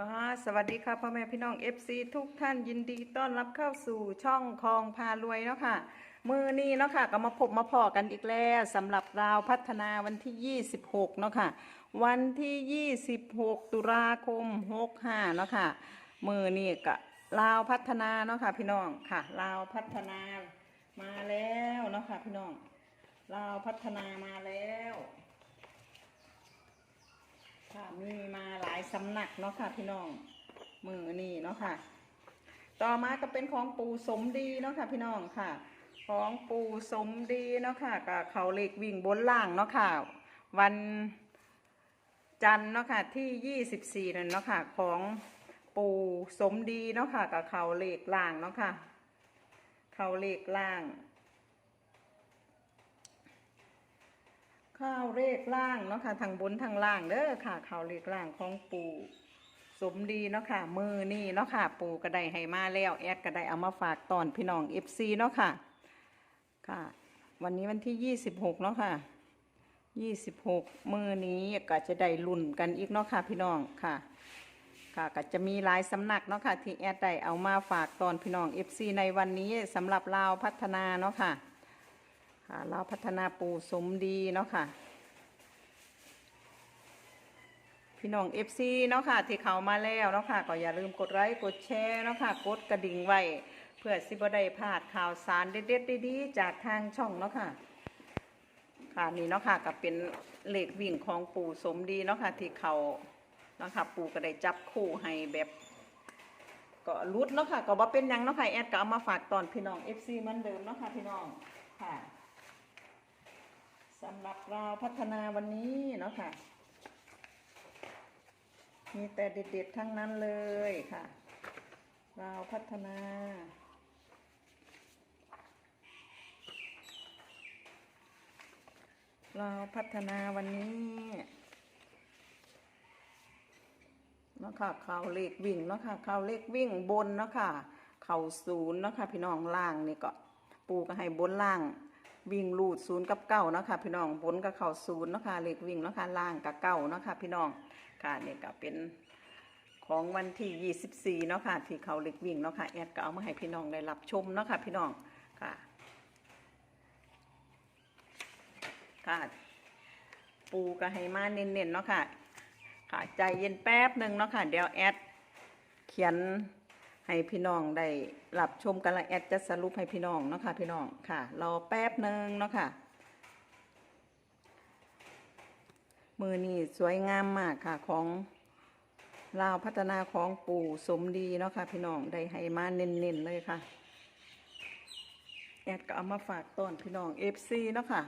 ก็สวัสดีค่ะพ่อแม่พี่น้อง FC ทุกท่านยินดีต้อนรับเข้าสู่ช่องคลองพารวยเนาะค่ะ มือนี้เนาะค่ะก็มาพบมาพอกันอีกแล้วสำหรับราวพัฒนาวันที่ 26เนาะค่ะ วันที่ 26 ตุลาคม 65เนาะค่ะ มือนี้ก็ลาวพัฒนาเนาะค่ะพี่น้องค่ะลาวพัฒนามาแล้วเนาะค่ะพี่น้องลาวพัฒนามาแล้ว ค่ะมีมาหลายสำนักเนาะค่ะพี่น้องมือนี่เนาะค่ะ ต่อมาก็เป็นของปูสมดีเนาะค่ะพี่น้องค่ะ ของปูสมดีเนาะค่ะกับเขาเหล็กวิ่งบนล่างเนาะค่ะ วันจันทร์เนาะค่ะที่24นั่นเนาะค่ะ ของปูสมดีเนาะค่ะกับเขาเหล็กล่างเนาะค่ะ เขาเหล็กล่าง ข้าวเลขล่างเนาะค่ะทางบนทางล่างเด้อค่ะข้าวเลขล่างของปู่สมดีเนาะค่ะ มือนี่เนาะค่ะ ปู่ก็ได้ให้มาแล้วแอดก็ได้เอามาฝากตอนพี่น้องเอฟซีเนาะค่ะค่ะ วันนี้วันที่ยี่สิบหกเนาะค่ะยี่สิบหกมือนี้ก็จะได้ลุ่นกันอีกเนาะค่ะพี่น้องค่ะ ค่ะก็จะมีหลายสำนักเนาะค่ะที่แอดได้เอามาฝากตอนพี่น้องเอฟซีในวันนี้สำหรับลาวพัฒนาเนาะค่ะ ค่ะเราพัฒนาปูสมดีเนาะค่ะ พี่น้องเอฟซีเนาะค่ะ ที่เขามาแล้วเนาะค่ะ ก็อย่าลืมกดไลค์กดแชร์เนาะค่ะ กดกระดิ่งไว้ เพื่อสิบได้พลาดข่าวสารเด็ดๆดีๆจากทางช่องเนาะค่ะ ค่ะนี่เนาะค่ะก็เป็นเหล็กวิ่งของปูสมดีเนาะค่ะที่เขาเนาะค่ะปูก็ได้จับคู่ให้แบบก็รุดเนาะค่ะก็ว่าเป็นยังเนาะค่ะแอดก็เอามาฝากตอนพี่น้อง FC เหมือนเดิมเนาะค่ะพี่น้องค่ะ สำหรับเราพัฒนาวันนี้เนาะค่ะ มีแต่เด็ดๆทั้งนั้นเลยค่ะ เราพัฒนาเราพัฒนาวันนี้เนาะค่ะเขาเลขวิ่งเนาะค่ะเขาเลขวิ่งบนเนาะค่ะ เข่าศูนย์เนาะค่ะพี่น้องล่างนี่ก็ ปูก็ให้บนล่าง วิ่งลูดศูนย์กับเก้าเนาะค่ะพี่น้องบนกับเข่าศูนย์เนาะค่ะเลขวิ่งเนาะค่ะล่างกับเก้าเนาะค่ะพี่น้องค่ะนี่ก็เป็นของวันที่ยี่สิบสี่เนาะค่ะที่เขาเลขวิ่งเนาะค่ะแอดก็เอามาให้พี่น้องได้รับชมเนาะค่ะพี่น้องค่ะค่ะปูก็ให้มาเน้นๆเนาะค่ะค่ะใจเย็นแป๊บหนึ่งเนาะค่ะเดี๋ยวแอดเขียน ให้พี่น้องได้รับชมกันละแอดจะสรุปให้พี่น้องเนาะค่ะพี่น้องค่ะรอแป๊บหนึ่งเนาะค่ะมือนี่สวยงามมากค่ะของลาวพัฒนาของปู่สมดีเนาะค่ะพี่น้องได้ให้มาเน้นๆเลยค่ะ แอดก็เอามาฝากต้อนพี่น้องเอฟซีเนาะค่ะ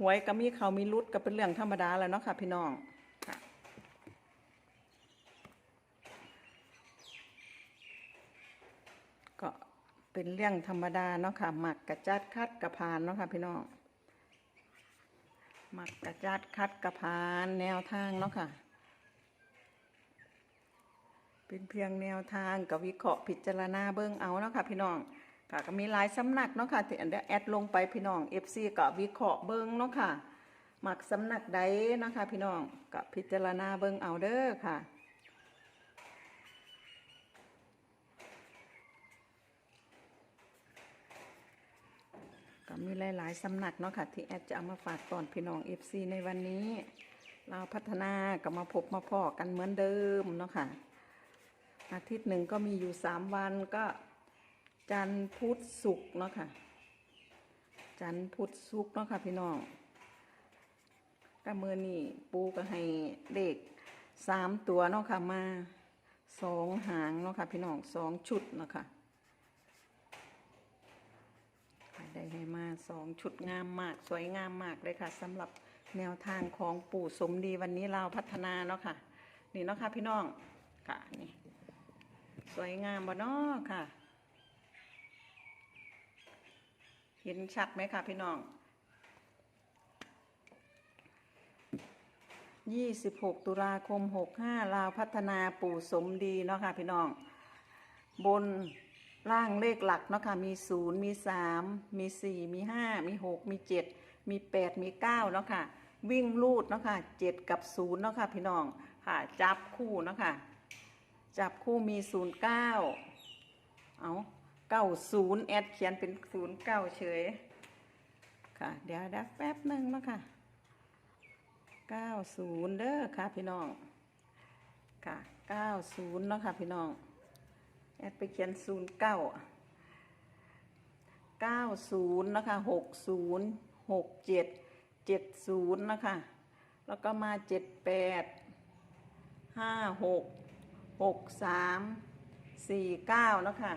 หวยก็มีเขามีรุดก็เป็นเรื่องธรรมดาแล้วเนาะค่ะพี่น้องค่ะ ก็ เป็นเรื่องธรรมดาเนาะค่ะหมักกระจัดคัดกระพานเนาะค่ะพี่น้องหมักกระจัดคัดกระพานแนวทางเนาะค่ะ เป็นเพียงแนวทางกับวิเคราะห์พิจารณาเบิ่งเอาเนาะค่ะพี่น้องค่ะก็มีหลายสำนักเนาะค่ะที่อันเดยแอดลงไปพี่น้อง FC ก็วิเคราะห์เบิ่งเนาะค่ะหมักสำนักใดเนาะค่ะพี่น้องก็พิจารณาเบิ่งเอาเด้อค่ะ ก็มีหลาย ๆ สำนักเนาะค่ะ ที่แอดจะเอามาฝากตอนพี่น้อง FC ในวันนี้ เราพัฒนาก็มาพบมาพอกันเหมือนเดิมเนาะค่ะ อาทิตย์หนึ่งก็มีอยู่สามวันก็จันทร์พุธศุกร์เนาะค่ะ จันทร์พุธศุกร์เนาะค่ะพี่น้องก็มือนี่ปูก็ให้เด็กสามตัวเนาะค่ะมาสองหางเนาะค่ะพี่น้องสองชุดเนาะค่ะ ได้ ให้มาสองชุดงามมาก สวยงามมากเลยค่ะสำหรับแนวทางของปู่สมดีวันนี้เราพัฒนาเนาะค่ะ นี่เนาะค่ะพี่น้องค่ะนี่สวยงามบ่เนาะค่ะ เห็นชัดไหมค่ะพี่น้อง26ตุลาคม65ลาวพัฒนาปู่สมดีเนาะค่ะพี่น้อง บน ล่างเลขหลักเนาะค่ะมีศูนย์มีสามมีสี่มีห้ามีหกมีเจ็ดมีแปดมีเก้าเนาะค่ะวิ่งลูดเนาะค่ะเจ็ดกับศูนย์เนาะค่ะพี่น้องค่ะจับคู่เนาะค่ะจับคู่มีศูนย์เก้าเอาเก้าศูนย์แอดเขียนเป็นศูนย์เก้าเฉยค่ะเดี๋ยวดี๋ยวแป๊บหนึ่งเนาะค่ะเก้าศูนย์เด้อค่ะพี่น้องค่ะเก้าศูนย์เนาะค่ะพี่น้อง แอดไปเขียนศูนย์เก้าเก้าศูนย์นะคะหกศูนย์หกเจ็ดเจ็ดศูนย์นะคะ แล้วก็มาเจ็ดแปดห้าหกหกสามสี่เก้านะคะ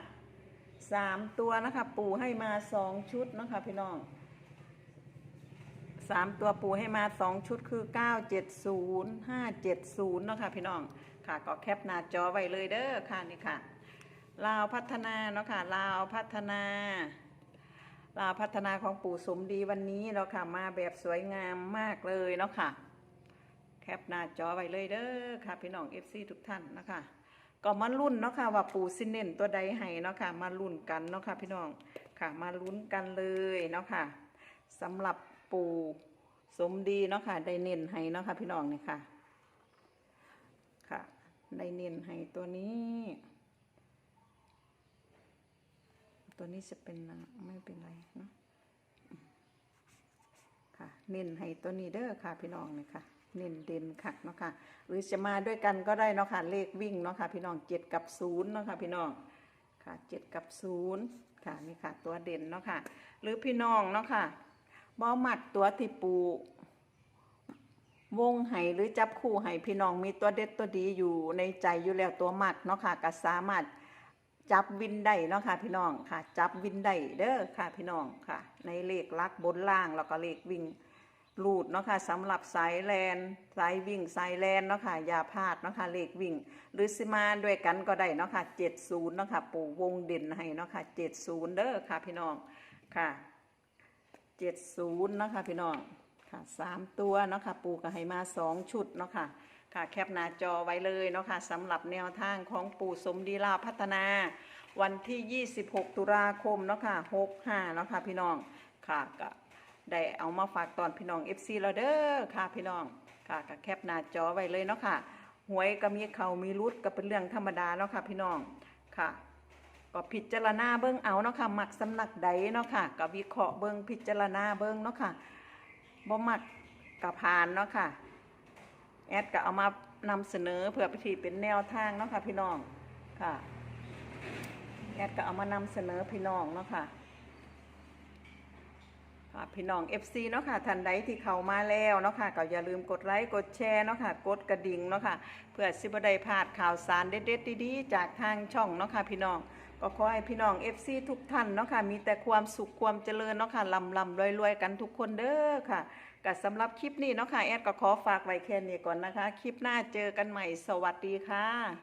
สามตัวนะคะ ปูให้มาสองชุดนะคะพี่น้องสามตัวปูให้มาสองชุดคือเก้าเจ็ดศูนย์ห้าเจ็ดศูนย์นะคะพี่น้องค่ะก็แคปหน้าจอไว้เลยเด้อค่ะนี่ค่ะ ลาวพัฒนาเนาะค่ะลาวพัฒนาลาวพัฒนาของปู่สมดีวันนี้เนาะค่ะมาแบบสวยงามมากเลยเนาะค่ะ แคปหน้าจอไว้เลยเด้อค่ะ พี่น้อง FC ทุกท่านนะคะก็มาลุ้นเนาะค่ะว่าปู่สินเน้นตัวใดให้เนาะค่ะมาลุ้นกันเนาะค่ะพี่น้องค่ะมาลุ้นกันเลยเนาะค่ะสำหรับปู่สมดีเนาะค่ะได้เน้นให้เนาะค่ะพี่น้องเนี่ยค่ะค่ะได้เน้นให้ตัวนี้ ตัวนี้จะเป็นนะไม่เป็นไรเนาะค่ะ เน้นให้ตัวนี้เด้อค่ะ พี่น้องนี่ค่ะเน้นเด่นค่ะเนาะค่ะ หรือจะมาด้วยกันก็ได้เนาะค่ะ เลขวิ่งเนาะค่ะ พี่น้องเจ็ดกับศูนย์เนาะค่ะ พี่น้องค่ะเจ็ดกับศูนย์ค่ะนี่ค่ะ ตัวเด่นเนาะค่ะ หรือพี่น้องเนาะค่ะบ่หมักตัวที่ปูวงไห้หรือจับคู่ไห้พี่น้องมีตัวเด็ดตัวดีอยู่ในใจอยู่แล้วตัวหมักเนาะค่ะก็สามารถ จับวินได้เนาะค่ะพี่น้องค่ะ จับวินได้เด้อค่ะพี่น้องค่ะ ในเลขลักบนล่างแล้วก็เลขวิ่งลูดเนาะค่ะสำหรับสายแลนสายวิ่งสายแลนเนาะค่ะอย่าพลาดเนาะค่ะเลขวิ่ง หรือสิมาด้วยกันก็ได้เนาะค่ะ70เนาะค่ะปู่วงเด่นให้เนาะค่ะ70เด้อค่ะพี่น้องค่ะ70เนาะค่ะพี่น้องค่ะสามตัวเนาะค่ะปู่ก็ให้มาสองชุดเนาะค่ะ ค่ะแคปหน้าจอไว้เลยเนาะค่ะสำหรับแนวทางของปู่สมดีลาพัฒนา วันที่ 26 ตุลาคมเนาะค่ะ65เนาะค่ะพี่น้องค่ะก็ได้เอามาฝากตอนพี่น้อง FC แล้วเด้อค่ะพี่น้องค่ะก็แคปหน้าจอไว้เลยเนาะค่ะหวยก็มีเขามีรุดก็เป็นเรื่องธรรมดาเนาะค่ะพี่น้องค่ะ ก็พิจารณาเบิ้งเอาเนาะค่ะหมักสำนักใดเนาะค่ะก็วิเคราะห์เบิ้งพิจารณาเบิ้งเนาะค่ะบ่มักกับผ่านเนาะค่ะ แอดก็เอามานำเสนอเพื่อพิธีเป็นแนวทางเนาะค่ะพี่น้องค่ะแอดก็เอามานำเสนอพี่น้องเนาะค่ะค่ะพี่น้อง FC เนาะค่ะท่านใดที่เข้ามาแล้วเนาะค่ะก็อย่าลืมกดไลค์กดแชร์เนาะค่ะกดกระดิ่งเนาะค่ะเพื่อสิบได้พลาดข่าวสารเด็ดๆดีๆจากทางช่องเนาะค่ะพี่น้องก็ขอให้พี่น้อง FC ทุกท่านเนาะค่ะมีแต่ความสุขความเจริญเนาะค่ะลำลำรวยๆกันทุกคนเด้อค่ะ ก็สำหรับคลิปนี้เนาะค่ะแอดก็ขอฝากไว้แค่นี้ก่อนนะคะ คลิปหน้าเจอกันใหม่สวัสดีค่ะ